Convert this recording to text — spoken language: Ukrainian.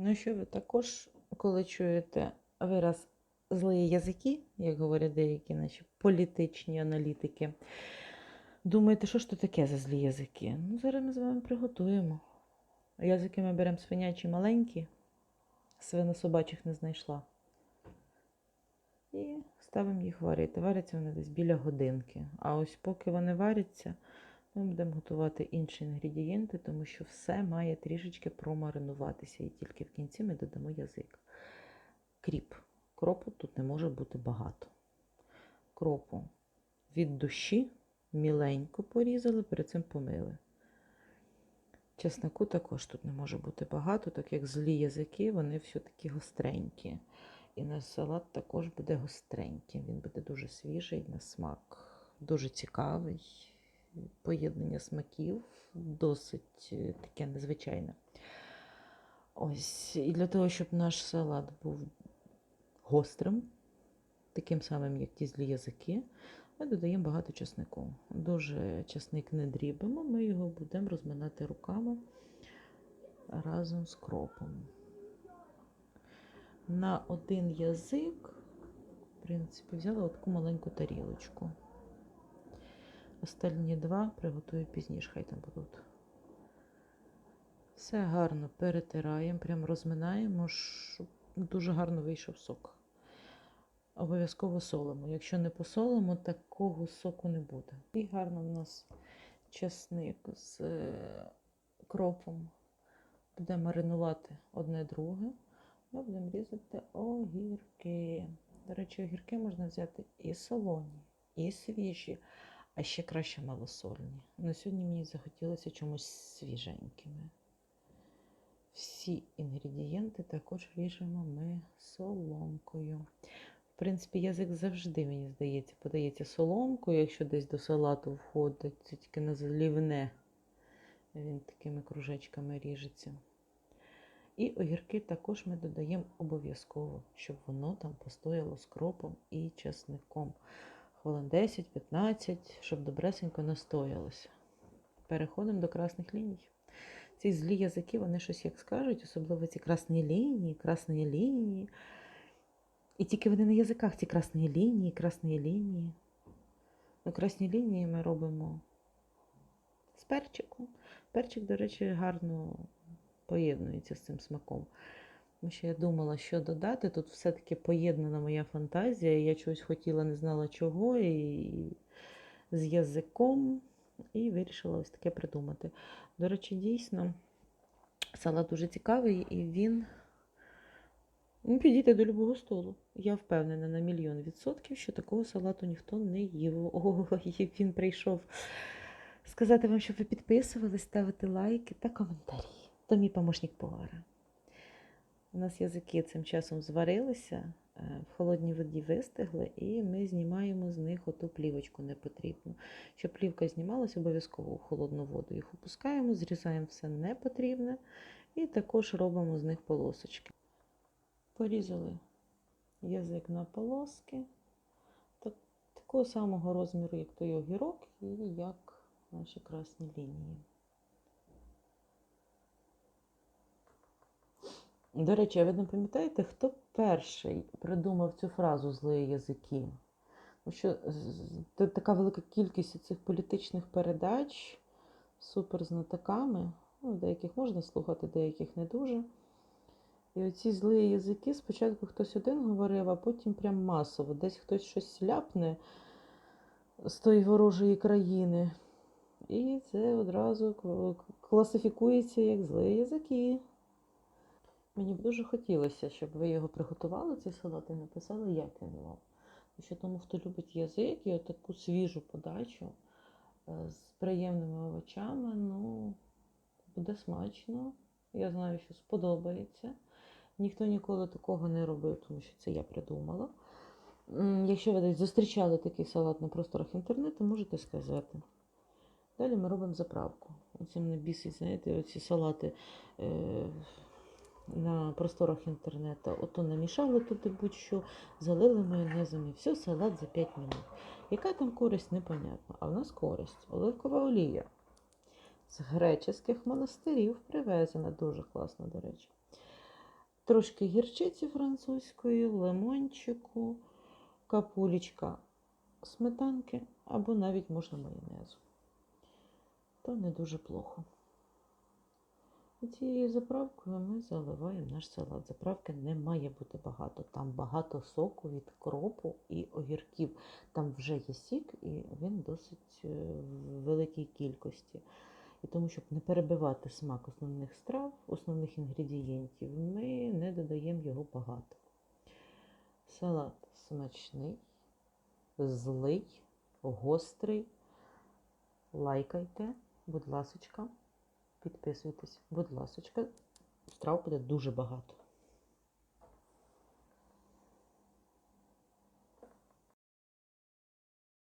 Ну що ви також, коли чуєте вираз злі язики, як говорять деякі наші політичні аналітики, думаєте, що ж то таке за злі язики? Ну, зараз ми з вами приготуємо. Язики ми беремо свинячі маленькі, свинособачих не знайшла. І ставимо їх варити. Варяться вони десь біля годинки. А ось поки вони варяться, ми будемо готувати інші інгредієнти, тому що все має трішечки промаринуватися. І тільки в кінці ми додамо язик. Кріп. Кропу тут не може бути багато. Кропу від душі міленько порізали, перед цим помили. Чеснику також тут не може бути багато, так як злі язики, вони все-таки гостренькі. І наш салат також буде гостренький. Він буде дуже свіжий на смак, дуже цікавий. Поєднання смаків досить е, таке незвичайне. Ось, і для того, щоб наш салат був гострим, таким самим, як ті злі язики, ми додаємо багато чеснику. Дуже чесник не дрібимо, ми його будемо розминати руками разом з кропом. На один язик, в принципі, взяла таку маленьку тарілочку. Остальні два приготую пізніше, хай там будуть. Все гарно перетираємо, прям розминаємо, щоб дуже гарно вийшов сок. Обов'язково солимо. Якщо не посолимо, такого соку не буде. І гарно в нас чесник з е, кропом буде маринувати одне друге. Ми будемо різати огірки. До речі, огірки можна взяти і солоні, і свіжі, а ще краще малосольні. На сьогодні мені захотілося чомусь свіженькими. Всі інгредієнти також ріжемо ми соломкою. В принципі, язик завжди, мені здається, подається соломкою, якщо десь до салату входить, це тільки на залівне. Він такими кружечками ріжеться. І огірки також ми додаємо обов'язково, щоб воно там постояло з кропом і чесником. Хвилин 10-15, щоб добресенько настоялося. Переходимо до красних ліній. Ці злі язики, вони щось як скажуть, особливо ці красні лінії, красні лінії. І тільки вони на язиках, ці красні лінії, красні лінії. Ну, красні лінії ми робимо з перчиком. Перчик, до речі, гарно поєднується з цим смаком. Тому що я думала, що додати. Тут все-таки поєднана моя фантазія. Я чогось хотіла, не знала чого, і з язиком, і вирішила ось таке придумати. До речі, дійсно, салат дуже цікавий, і він ну, підійде до любого столу. Я впевнена на мільйон відсотків, що такого салату ніхто не їв. Ой, він прийшов сказати вам, щоб ви підписували, ставити лайки та коментарі. То мій помощник повара. У нас язики цим часом зварилися, е, в холодній воді вистигли, і ми знімаємо з них оту плівочку непотрібну. Щоб плівка знімалася, обов'язково у холодну воду їх опускаємо, зрізаємо все непотрібне і також робимо з них полосочки. Порізали язик на полоски, так, такого самого розміру, як той огірок, і як наші красні лінії. До речі, а ви не пам'ятаєте, хто перший придумав цю фразу злі язики? Тому що така велика кількість цих політичних передач суперзнатоками, ну, деяких можна слухати, деяких не дуже. І оці злі язики спочатку хтось один говорив, а потім прям масово. Десь хтось щось ляпне з тої ворожої країни. І це одразу класифікується як злі язики. Мені б дуже хотілося, щоб ви його приготували, цей салат, і написали, як він вам. Тому що тому, хто любить язик і таку свіжу подачу е, з приємними овочами, ну, буде смачно. Я знаю, що сподобається. Ніхто ніколи такого не робив, тому що це я придумала. Якщо ви десь зустрічали такий салат на просторах інтернету, можете сказати. Далі ми робимо заправку. Оце мене бісить, знаєте, оці салати е, на просторах інтернету. Ото намішали туди будь-що, залили майонезом і все, салат за 5 минут. Яка там користь, непонятно. А в нас користь. Оливкова олія. З греческих монастирів привезена, дуже класно, до речі. трошки гірчиці французької, лимончику, капулечка сметанки або навіть можна майонезу. То не дуже плохо. Цією заправкою ми заливаємо наш салат. Заправки не має бути багато. Там багато соку від кропу і огірків. Там вже є сік, і він досить е, в великій кількості. І тому, щоб не перебивати смак основних страв, основних інгредієнтів, ми не додаємо його багато. Салат смачний, злий, гострий. Лайкайте, будь ласочка. Підписуйтесь, будь ласка, Страв буде дуже багато.